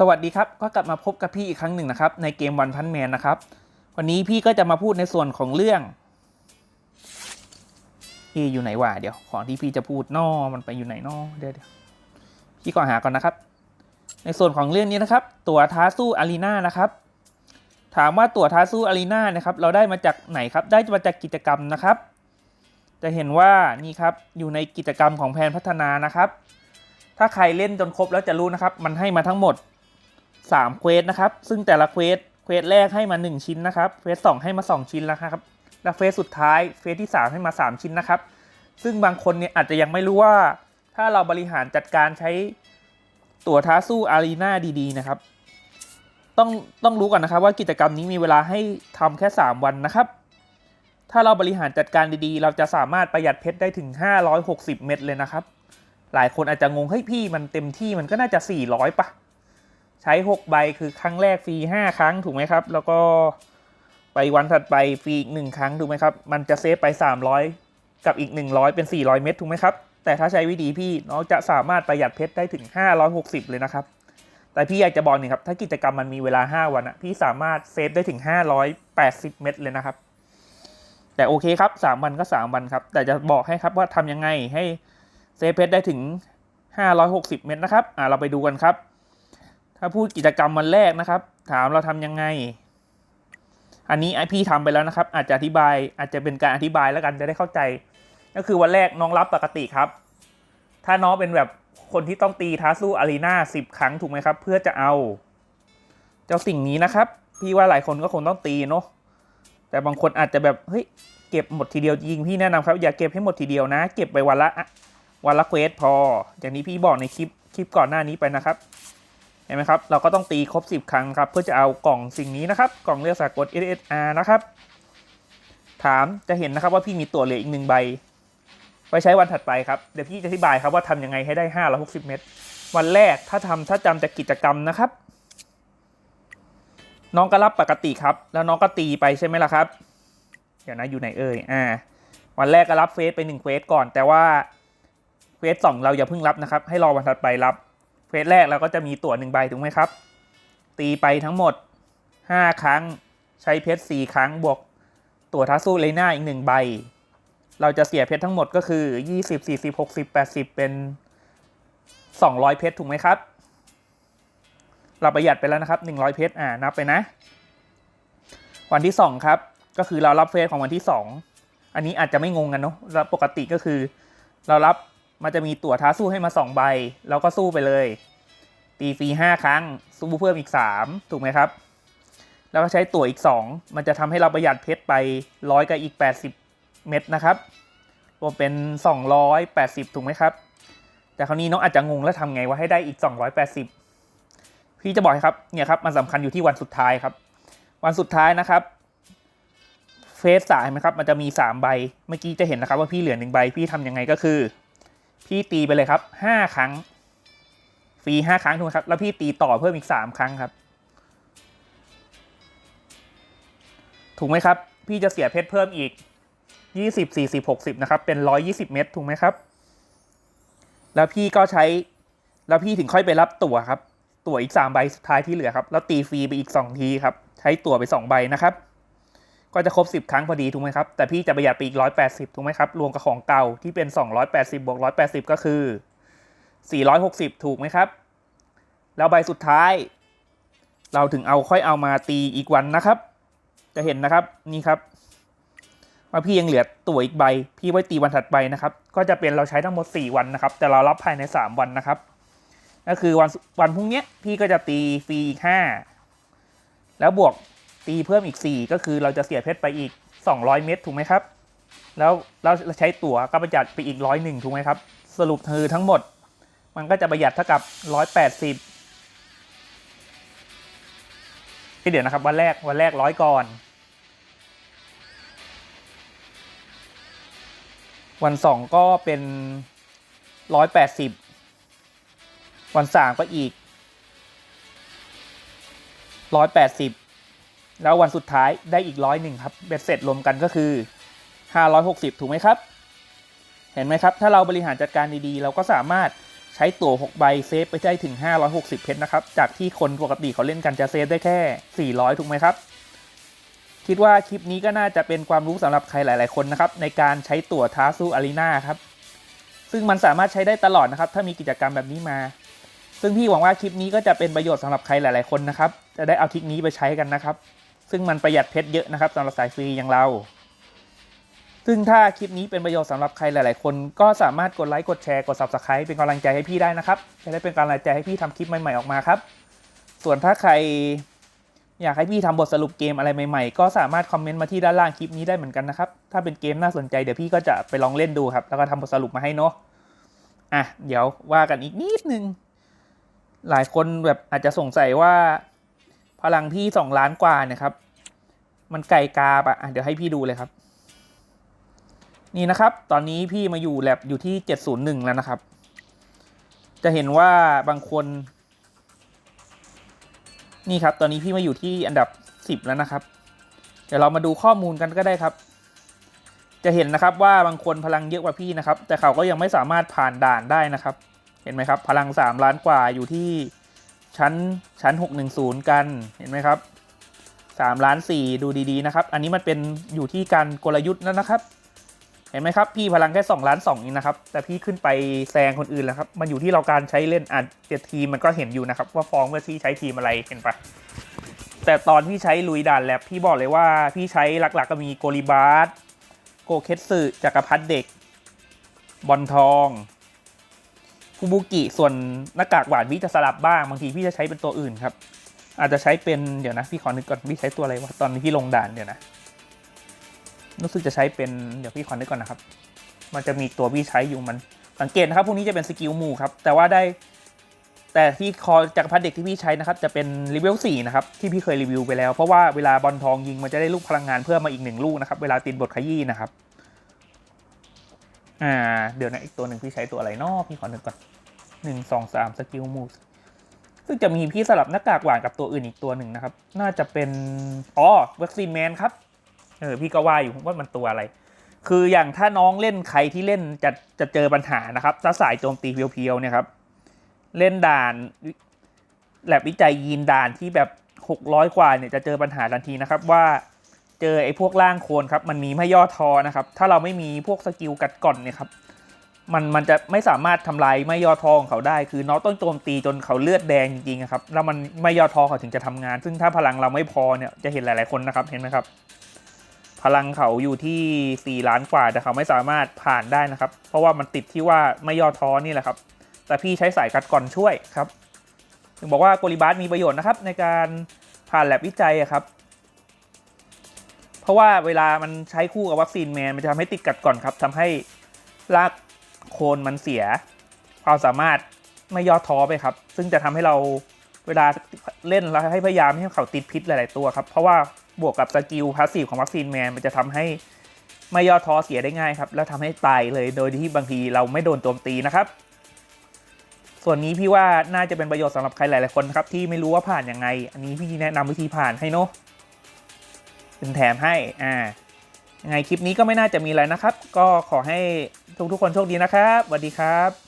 สวัสดีครับก็กลับมาพบกับพี่อีกครั้งหนึ่งนะครับ ในเกมวันพันแมนนะครับ วันนี้พี่ก็จะมาพูดในส่วนของเรื่องเออยู่ไหนวะเดี๋ยว ของที่พี่จะพูดนอมันไปอยู่ไหนนอเดี๋ยวเดี๋ยวพี่ก็หาก่อนนะครับ ในส่วนของเรื่องนี้นะครับ ตัวท้าสู้อารีนานะครับ ถามว่าตัวท้าสู้อารีนานะครับ เราได้มาจากไหนครับ ได้มาจากกิจกรรมนะครับ จะเห็นว่านี่ครับอยู่ในกิจกรรมของแผนพัฒนานะครับ ถ้าใครเล่นจนครบแล้วจะรู้นะครับ มันให้มาทั้งหมด 3เควสนะครับ ซึ่งแต่ละเควสเควสแรกให้มา 1 ชิ้นนะครับเควสสองให้มา 2 ชิ้นแล้วครับ และเควสสุดท้ายเควสที่ 3 ให้มา 3 ชิ้นนะครับ ซึ่งบางคนเนี่ยอาจจะยังไม่รู้ว่า ถ้าเราบริหารจัดการใช้ตัวท้าสู้อารีนาดีๆนะครับต้องต้องรู้ก่อนนะครับว่ากิจกรรมนี้มีเวลาให้ทำแค่ 3 วันนะครับ ถ้าเราบริหารจัดการดีๆ เราจะสามารถประหยัดเพชรได้ถึง 560 เม็ดเลยนะครับ หลายคนอาจจะงงเฮ้ยพี่มันเต็มที่มันก็น่าจะ 400ปะใช้ 6 ใบคือครั้งแรกฟรี 5 ครั้งถูกไหมครับ แล้วก็ไปวันถัดไปฟรีอีก 1 ครั้งถูกไหมครับ มันจะเซฟไป 300 กับอีก 100 เป็น 400 เม็ดถูกไหมครับ แต่ถ้าใช้วิธีพี่น้องจะสามารถประหยัดเพชรได้ถึง 560 เลยนะครับ แต่พี่อยากจะบอกนี่ครับ ถ้ากิจกรรมมันมีเวลา 5 วันอะพี่สามารถเซฟได้ถึง 580 เม็ดเลยนะครับ แต่โอเคครับ 3 วันก็ 3 วันครับ แต่จะบอกให้ครับว่าทำยังไงให้เซฟเพชรได้ถึง 560 เม็ดนะครับ อ่าเราไปดูกันครับาพูดกิจกรรมวันแรกนะครับ ถามเราทำยังไง อันนี้ไอพี่ทำไปแล้วนะครับ อาจจะอธิบายอาจจะเป็นการอธิบายแล้วกันจะได้เข้าใจ ก็คือวันแรกน้องรับปกติครับ ถ้าน้องเป็นแบบคนที่ต้องตีท้าสู้อารีนาสิบครั้งถูกไหมครับ เพื่อจะเอา เจ้าสิ่งนี้นะครับ พี่ว่าหลายคนก็คงต้องตีเนาะแต่บางคนอาจจะแบบเฮ้ยเก็บหมดทีเดียวยิงพี่แนะนำครับอย่าเก็บให้หมดทีเดียวนะ เก็บไปวันละอะวันละเควสพอ อย่างนี้พี่บอกในคลิปคลิปก่อนหน้านี้ไปนะครับ เห็นไหมครับ เราก็ต้องตีครบ 10 ครั้งครับ เพื่อจะเอากล่องสิ่งนี้นะครับ กล่องเลือกสากล SSR นะครับ ถามจะเห็นนะครับว่าพี่มีตัวเหลืออีกหนึ่งใบ ไว้ใช้วันถัดไปครับ เดี๋ยวพี่จะอธิบายครับว่าทำยังไงให้ได้ 560 เม็ดวันแรกถ้าทำถ้าจำจากกิจกรรมนะครับ น้องก็รับปกติครับ แล้วน้องก็ตีไปใช่ไหมล่ะครับ เดี๋ยวนะอยู่ไหนเอ่ย อ่า วันแรกก็รับเฟสไปหนึ่งเควสก่อน แต่ว่าเควสสองเราอย่าเพิ่งรับนะครับ ให้รอวันถัดไปรับ สแรกเราก็จะมีตั๋วหนึ่งใบถูกไหมครับ ตีไปทั้งหมดห้าครั้งใช้เพชรสี่ครั้งบวกตั๋วทัสสู้เลน่าอีกหนึ่งใบ เราจะเสียเพชรทั้งหมดก็คือยี่สิบสี่สิบหกสิบแปดสิบเป็นสองร้อยเพชรถูกไหมครับ เราประหยัดไปแล้วนะครับหนึ่งร้อยเพชรอ่านับไปนะ วันที่สองครับ ก็คือเรารับเฟสของวันที่สองอันนี้อาจจะไม่งงกันเนาะปกติก็คือ เรารับ มันจะมีตั๋วท้าสู้ให้มาสองใบ แล้วก็สู้ไปเลย ตีฟรีห้าครั้ง สู้เพิ่มอีกสามถูกไหมครับ แล้วก็ใช้ตั๋วอีกสองมันจะทำให้เราประหยัดเพชรไปร้อยกับอีกแปดสิบเม็ดนะครับรวมเป็นสองร้อยแปดสิบถูกไหมครับ แต่คราวนี้น้องอาจจะงงแล้วทำไงว่าให้ได้อีกสองร้อยแปดสิบพี่จะบอกครับเนี่ยครับมันสำคัญอยู่ที่วันสุดท้ายครับ วันสุดท้ายนะครับเฟสสายไหมครับมันจะมีสามใบ เมื่อกี้จะเห็นนะครับว่าพี่เหลือหนึ่งใบพี่ทำยังไงก็คือ พี่ตีไปเลยครับห้าครั้ง ฟรีห้าครั้งถูกไหมครับ แล้วพี่ตีต่อเพิ่มอีกสามครั้งครับ ถูกไหมครับ พี่จะเสียเพชรเพิ่มอีกยี่สิบสี่สิบหกสิบนะครับ เป็นร้อยยี่สิบเม็ดถูกไหมครับ แล้วพี่ก็ใช้ แล้วพี่ถึงค่อยไปรับตั๋วครับ ตั๋วอีกสามใบสุดท้ายที่เหลือครับ แล้วตีฟรีไปอีกสองทีครับ ใช้ตั๋วไปสองใบนะครับ ก็จะครบ 10 ครั้งพอดีถูกไหมครับ แต่พี่จะประหยัดไปอีก 180 ถูกไหมครับ รวมกับของเก่าที่เป็น 280 บวก 180 ก็คือ 460 ถูกไหมครับ แล้วใบสุดท้าย เราถึงเอาค่อยเอามาตีอีกวันนะครับ จะเห็นนะครับนี่ครับว่าพี่ยังเหลือตัวอีกใบ พี่ไว้ตีวันถัดไปนะครับ ก็จะเป็นเราใช้ทั้งหมด 4 วันนะครับ แต่เรารับภายใน 3 วันนะครับ ก็คือวันวันพรุ่งนี้พี่ก็จะตีฟรีอีก5แล้วบวก ตีเพิ่มอีก 4 ก็คือเราจะเสียเพชรไปอีก 200 เม็ดถูกไหมครับ แล้วเราใช้ตั๋วก็ประหยัดไปอีกร้อยหนึ่งถูกไหมครับ สรุปคือทั้งหมด มันก็จะประหยัดเท่ากับ 180ที่เดี๋ยวนะครับ วันแรกวันแรกร้อยก่อน วันสองก็เป็น 180 วันสามก็อีก 180 แล้ววันสุดท้ายได้อีกร้อยหนึ่งครับเบ็ดเสร็จรวมกันก็คือ 560 ถูกไหมครับ เห็นไหมครับ ถ้าเราบริหารจัดการดีๆ เราก็สามารถใช้ตั๋ว6ใบเซฟไปได้ถึง 560 เพชรนะครับ จากที่คนปกติเขาเล่นกันจะเซฟได้แค่ 400 ถูกไหมครับ คิดว่าคลิปนี้ก็น่าจะเป็นความรู้สำหรับใครหลาย ๆ คนนะครับ ในการใช้ตั๋วท้าสู้อารีนาครับ ซึ่งมันสามารถใช้ได้ตลอดนะครับ ถ้ามีกิจกรรมแบบนี้มา ซึ่งพี่หวังว่าคลิปนี้ก็จะเป็นประโยชน์สำหรับใครหลาย ๆ คนนะครับ จะได้เอาทริคนี้ไปใช้กันนะครับ ซึ่งมันประหยัดเพชรเยอะนะครับสำหรับสายฟรีอย่างเรา ซึ่งถ้าคลิปนี้เป็นประโยชน์สำหรับใครหลาย ๆ คนก็สามารถกดไลค์กดแชร์กด subscribe เป็นกำลังใจให้พี่ได้นะครับจะได้เป็นกำลังใจให้พี่ทำคลิปใหม่ ๆ ออกมาครับ ส่วนถ้าใครอยากให้พี่ทำบทสรุปเกมอะไรใหม่ ๆ ก็สามารถคอมเมนต์มาที่ด้านล่างคลิปนี้ได้เหมือนกันนะครับ ถ้าเป็นเกมน่าสนใจเดี๋ยวพี่ก็จะไปลองเล่นดูครับ แล้วก็ทำบทสรุปมาให้เนาะ อะ เดี๋ยวว่ากันอีกนิดนึง หลายคนแบบอาจจะสงสัยว่า พลังพี่สองล้านกว่าเนี่ยครับ มันไก่กาปะอะเดี๋ยวให้พี่ดูเลยครับ นี่นะครับ ตอนนี้พี่มาอยู่แลบอยู่ที่เจ็ดศูนย์หนึ่งแล้วนะครับ จะเห็นว่าบางคน นี่ครับ ตอนนี้พี่มาอยู่ที่อันดับสิบแล้วนะครับ เดี๋ยวเรามาดูข้อมูลกันก็ได้ครับ จะเห็นนะครับว่าบางคนพลังเยอะกว่าพี่นะครับ แต่เขาก็ยังไม่สามารถผ่านด่านได้นะครับ เห็นไหมครับ พลังสามล้านกว่าอยู่ที่ ชั้นชั้นหกหนึ่งศูนย์กันเห็นไหมครับสามล้านสี่ดูดีๆนะครับ อันนี้มันเป็นอยู่ที่การกลยุทธ์แล้วนะครับ เห็นไหมครับ พี่พลังแค่สองล้านสองเองนะครับ แต่พี่ขึ้นไปแซงคนอื่นแล้วครับ มันอยู่ที่เราการใช้เล่นอะเจ็ดทีมมันก็เห็นอยู่นะครับ ว่าฟองว่าที่ใช้ทีมอะไรเห็นปะแต่ตอนที่ใช้ลุยด่านแลบพี่บอกเลยว่าพี่ใช้หลักๆก็มีโกลิบาร์โกเคตสึจักรพรรดิเด็ก บอลทอง ฟูบุกิส่วนหน้ากากหวานพี่จะสลับบ้างบางทีพี่จะใช้เป็นตัวอื่นครับ อาจจะใช้เป็นเดี๋ยวนะพี่ขอนึกก่อนพี่ใช้ตัวอะไรวะตอนนี้พี่ลงด่านเดี๋ยวนะรู้สึกจะใช้เป็นเดี๋ยวพี่ขอนึกก่อนนะครับ มันจะมีตัวพี่ใช้อยู่มัน สังเกตนะครับพวกนี้จะเป็นสกิลหมู่ครับแต่ว่าได้ แต่ที่คอจากรพัดเด็กที่พี่ใช้นะครับจะเป็นรีเวลสี่นะครับที่พี่เคยรีวิวไปแล้วเพราะว่าเวลาบอลทองยิงมันจะได้ลูกพลังงานเพิ่มมาอีกหนึ่งลูกนะครับเวลาตีนบทขยี้นะครับ อ่า เดี๋ยวนะอีกตัวหนึ่งพี่ใช้ตัวอะไรนอพี่ขอหนึกก่อนหนึ่งสองสามสกิลมูสซึ่งจะมีพี่สลับหน้ากากหวานกับตัวอื่นอีกตัวหนึ่งนะครับ น่าจะเป็น อ๋อวัคซีนแมนครับ เออ พี่ก็ว่าอยู่ว่ามันตัวอะไร คืออย่างถ้าน้องเล่นใครที่เล่นจะจะเจอปัญหานะครับ ถ้าสายโจมตีเพียวๆเนี่ยครับ เล่นด่านแลบวิจัยยีนด่านที่แบบหกร้อยกว่าเนี่ยจะเจอปัญหาทันทีนะครับว่า เจอไอ้พวกล่างโคนครับมันมีไม่ย่อทอนะครับ ถ้าเราไม่มีพวกสกิลกัดก่อนเนี่ยครับมันมันจะไม่สามารถทำลายไม่ย่อทอของเขาได้ คือน้องต้องโจมตีจนเขาเลือดแดงจริงๆครับแล้วมันไม่ย่อทอเขาถึงจะทำงาน ซึ่งถ้าพลังเราไม่พอเนี่ยจะเห็นหลาย ๆคนนะครับเห็นไหมครับ พลังเขาอยู่ที่4ล้านกว่าแต่เขาไม่สามารถผ่านได้นะครับ เพราะว่ามันติดที่ว่าไม่ย่อท้อนี่แหละครับ แต่พี่ใช้สายกัดก่อนช่วยครับถึงบอกว่าโกลิบาสมีประโยชน์นะครับในการผ่านแลบวิจัยอะครับ เพราะว่าเวลามันใช้คู่กับวัคซีนแมน มันจะทำให้ติดกัดก่อนครับทำให้รากโคนมันเสีย ความสามารถไม่ย่อท้อไปครับ ซึ่งจะทำให้เราเวลาเล่นแล้วให้พยายามให้เขาติดพิษหลาย ๆ ตัวครับ เพราะว่าบวกกับสกิลพาสซีฟของวัคซีนแมน มันจะทำให้ไม่ย่อท้อเสียได้ง่ายครับ แล้วทำให้ตายเลยโดยที่บางทีเราไม่โดนโจมตีนะครับ ส่วนนี้พี่ว่าน่าจะเป็นประโยชน์สำหรับใครหลาย ๆ คนครับ ที่ไม่รู้ว่าผ่านยังไง อันนี้พี่แนะนำวิธีผ่านให้เนาะ เป็นแถมให้อ่ายังไงคลิปนี้ก็ไม่น่าจะมีอะไรนะครับ ก็ขอให้ทุกๆคนโชคดีนะครับสวัสดีครับ